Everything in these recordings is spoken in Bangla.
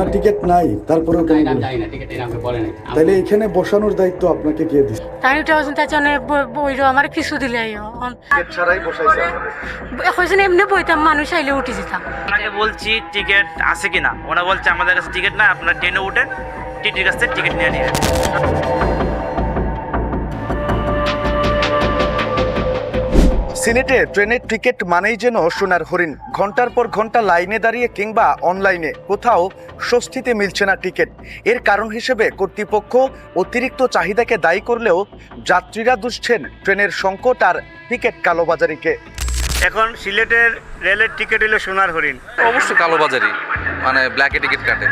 ওনার টিকিট নাই তারপরেও কেন আমি জানি না টিকিট আমাকে বলে নাই। তাহলে এখানে বসানোর দায়িত্ব আপনাকে কে দিচ্ছে তাই উঠে তার জন্য বইরো আমার কিছু দিলে টিকিট ছাড়াই বসাইছে এখন এমনি বইতাম মানুষ আইলে উঠে যেতাম। ওনাকে বলছি টিকিট আছে কিনা? ওনা বলছে আমাদের কাছে টিকিট না আপনার ট্রেনে উঠেন টিটির কাছে টিকিট নিয়ে নিয়ে সিলেটে ট্রেনের টিকিট মানেই যেন সোনার হরিণ। ঘণ্টার পর ঘণ্টা লাইনে দাঁড়িয়ে কিংবা অনলাইনে কোথাও স্বস্তিতে মিলছে না টিকিট। এর কারণ হিসেবে কর্তৃপক্ষ অতিরিক্ত চাহিদাকে দায়ী করলেও যাত্রীরা দুষছেন ট্রেনের সংকট আর টিকিট কালোবাজারিকে। এখন সিলেটের রেলের টিকিট হলো সোনার হরিণ। অবশ্যই কালোবাজারি মানে ব্ল্যাকে টিকিট কাটে।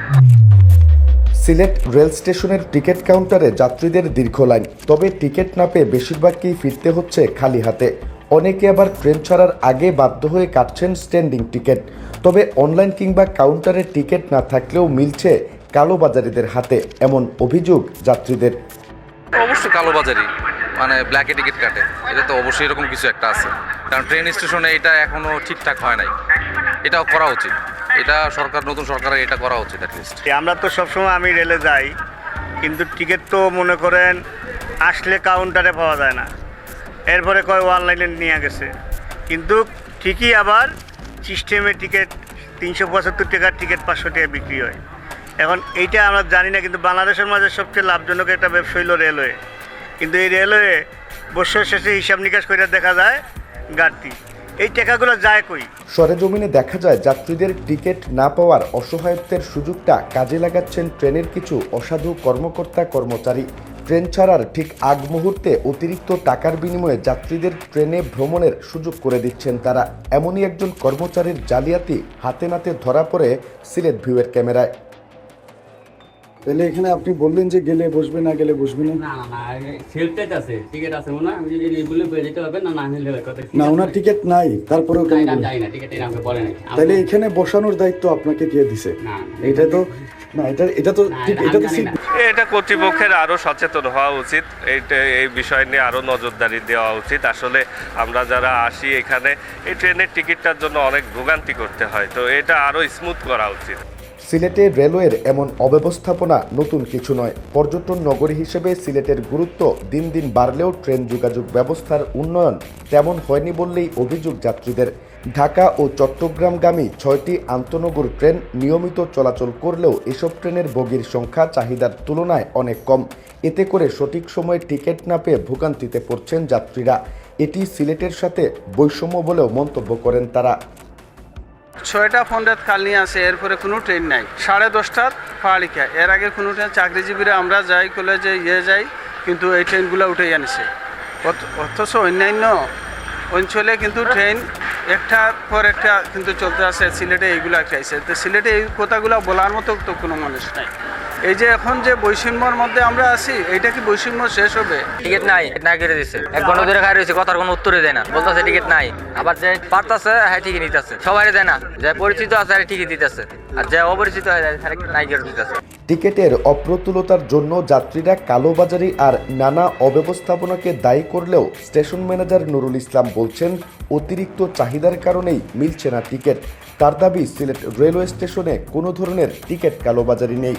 সিলেট রেল স্টেশনের টিকিট কাউন্টারে যাত্রীদের দীর্ঘ লাইন তবে টিকিট না পেয়ে বেশিরভাগকেই ফিরতে হচ্ছে খালি হাতে। অনেকে আবার ট্রেন ছাড়ার আগে বাধ্য হয়ে কাটছেন স্ট্যান্ডিং টিকিট তবে অনলাইন কিংবা কাউন্টারে টিকিট না থাকলেও মিলছে কালোবাজারিদের হাতে এমন অভিযোগ যাত্রীদের। অবশ্যই কালোবাজারি মানে ব্ল্যাকে টিকিট কাটে। এটা তো অবশ্যই এরকম কিছু একটা আছে। কারণ ট্রেন স্টেশনে এটা এখনও ঠিকঠাক হয় নাই। এটাও করা উচিত। এটা সরকার নতুন সরকারের এটা করা উচিত অ্যাটলিস্ট আমরা তো সবসময় আমি রেলে যাই কিন্তু টিকিট তো মনে করেন আসলে কাউন্টারে পাওয়া যায় না। এরপরে কয় অনলাইনে নিয়ে গেছে। কিন্তু ঠিকই আবার সিস্টেমে টিকিট তিনশো পঁচাত্তর টাকার টিকিট পাঁচশো টাকা বিক্রি হয়। এখন এইটা আমরা জানি না, কিন্তু বাংলাদেশের মাঝে সবচেয়ে লাভজনক একটা ব্যবসা হইল রেলওয়ে কিন্তু এই রেলওয়ে বছর শেষে হিসাব নিকাশ করে দেখা যায় ঘাটতি। এই টাকাগুলো যায় কই? সরেজমিনে দেখা যায় যাত্রীদের টিকিট না পাওয়ার অসহায়ত্বের সুযোগটা কাজে লাগাচ্ছেন ট্রেনের কিছু অসাধু কর্মকর্তা কর্মচারী ট্রেন ছাড়ার ঠিক আগ মুহূর্তে অতিরিক্ত টাকার বিনিময়ে যাত্রীদের ট্রেনে ভ্রমণের সুযোগ করে দিচ্ছেন তারা। এমনই একজন কর্মচারীর জালিয়াতি হাতে নাতে ধরা পড়ে সিলেট ভিউয়ের ক্যামেরায়। তাহলে এখানে আপনি বললেন যে গেলে বসবে না গেলে বসবে না? না না আছে টিকিট আছে মনে আমি যদি বলে বলে যেতে হবে না না নিলে কথা না ওনার টিকিট নাই তারপরেও কেন জানি না টিকিট এর আমাকে বলে নাই। তাহলে এখানে বসানোর দায়িত্ব আপনাকে কে দিছে? না এটা তো না এটা এটা তো ঠিক। এটা কর্তৃপক্ষের আরও সচেতন হওয়া উচিত। এইটা এই বিষয় নিয়ে আরও নজরদারি দেওয়া উচিত। আসলে আমরা যারা আসি এখানে এই ট্রেনের টিকিটটার জন্য অনেক ভোগান্তি করতে হয়। তো এটা আরও স্মুথ করা উচিত। সিলেটে রেলওয়ের এমন অব্যবস্থাপনা নতুন কিছু নয়। পর্যটন নগরী হিসেবে সিলেটের গুরুত্ব দিন দিন বাড়লেও ট্রেন যোগাযোগ ব্যবস্থার উন্নয়ন তেমন হয়নি বললেই অভিযোগ যাত্রীদের। ঢাকা ও চট্টগ্রামগামী ছয়টি আন্তনগর ট্রেন নিয়মিত চলাচল করলেও এসব ট্রেনের বগির সংখ্যা চাহিদার তুলনায় অনেক কম। এতে করে সঠিক সময়ে টিকিট না পেয়ে ভোগান্তিতে পড়ছেন যাত্রীরা। এটি সিলেটের সাথে বৈষম্য বলেও মন্তব্য করেন তারা। ছয়টা ফন্ডাত খালি আছে এরপরে কোনো ট্রেন নাই। সাড়ে দশটার পাহাড়িকা। এর আগে কোনো ট্রেন, চাকরিজীবীরা আমরা যাই, কলেজে ইয়ে যাই, কিন্তু এই ট্রেনগুলো উঠে আনিছে। অথচ অন্যান্য অঞ্চলে কিন্তু ট্রেন একটার পর একটা কিন্তু চলতে আসে সিলেটে এইগুলা খাইছে। তো সিলেটে এই কথাগুলো বলার মতো তো কোনো মানুষ নাই। এই যে এখন যে বৈষম্যর মধ্যে আমরা আছি এটা কি বৈষম্য শেষ হবে? টিকিট নাই না কেটে দিচ্ছে এক ঘণ্টা ধরে খাই রয়েছে কথার কোনো উত্তরে দেয় না। বলতেছে টিকিট নাই। আবার যে পারতাছে হ্যাঁ ঠিকই নিতেছে। সবাই দেয় না। যে পরিচিত আছে হ্যাঁ ঠিকই দিতেছে। আর যে অপরিচিত হয় হ্যাঁ নাই কেটে দিতেছে। টিকেটের অপ্রতুলতার জন্য যাত্রীরা কালোবাজারি আর নানা অব্যবস্থাপনাকে দায়ী করলেও স্টেশন ম্যানেজার নুরুল ইসলাম বলছেন অতিরিক্ত চাহিদার কারণেই মিলছে না টিকিট। তার দাবি সিলেট রেলওয়ে স্টেশনে কোনো ধরনের টিকিট কালোবাজারি নেই।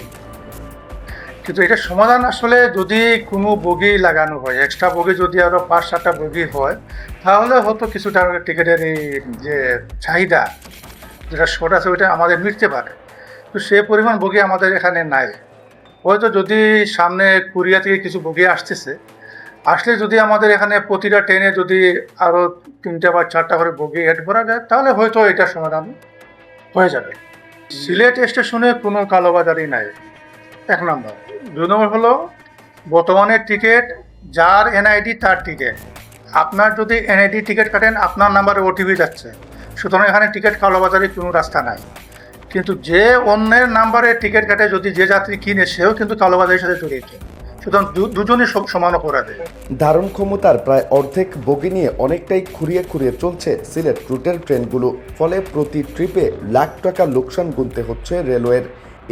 কিন্তু এটা সমাধান আসলে যদি কোনো বগি লাগানো হয় এক্সট্রা বগি যদি আরও পাঁচ সাতটা বগি হয়, তাহলে হয়তো কিছুটা টিকিটের এই যে চাহিদা যেটা শর্ট আছে, ওইটা আমাদের মিটতে পারে। তো সে পরিমাণ বগি আমাদের এখানে নাই। হয়তো যদি সামনে কোরিয়া থেকে কিছু বগি আসতেছে, আসলে যদি আমাদের এখানে প্রতিটা ট্রেনে যদি আরও তিনটা বা চারটা করে বগি অ্যাড করা যায়, তাহলে হয়তো এটা সমাধান হয়ে যাবে। সিলেট স্টেশনে কোনো কালোবাজারি নাই। এক নম্বর। দুই নম্বর হলো বর্তমানে টিকিট যার এনআইডি তার টিকিট আপনার যদি এনআইডি টিকিট কাটেন, আপনার নাম্বারে ওটিপি যাচ্ছে। সুতরাং এখানে টিকিট কালোবাজারির কোনো রাস্তা নাই। কিন্তু যে অন্যের নাম্বারে টিকিট কাটে, যদি যে যাত্রী কিনে, সেও কিন্তু কালোবাজারের সাথে জড়িত। সুতরাং দুজনই সব- সমান অপরাধে। ধারণ ক্ষমতার প্রায় অর্ধেক বগি নিয়ে অনেকটাই খুঁড়িয়ে খুঁড়িয়ে চলছে সিলেট রুটের ট্রেনগুলো। ফলে প্রতি ট্রিপে লাখ টাকা লোকসান গুনতে হচ্ছে রেলওয়ের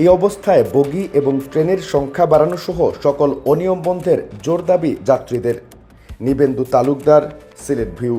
এই অবস্থায় বগি এবং ট্রেনের সংখ্যা বাড়ানো সহ সকল অনিয়ম বন্ধের জোর দাবি যাত্রীদের। নিবেন্দু তালুকদার, সিলেট ভিউ।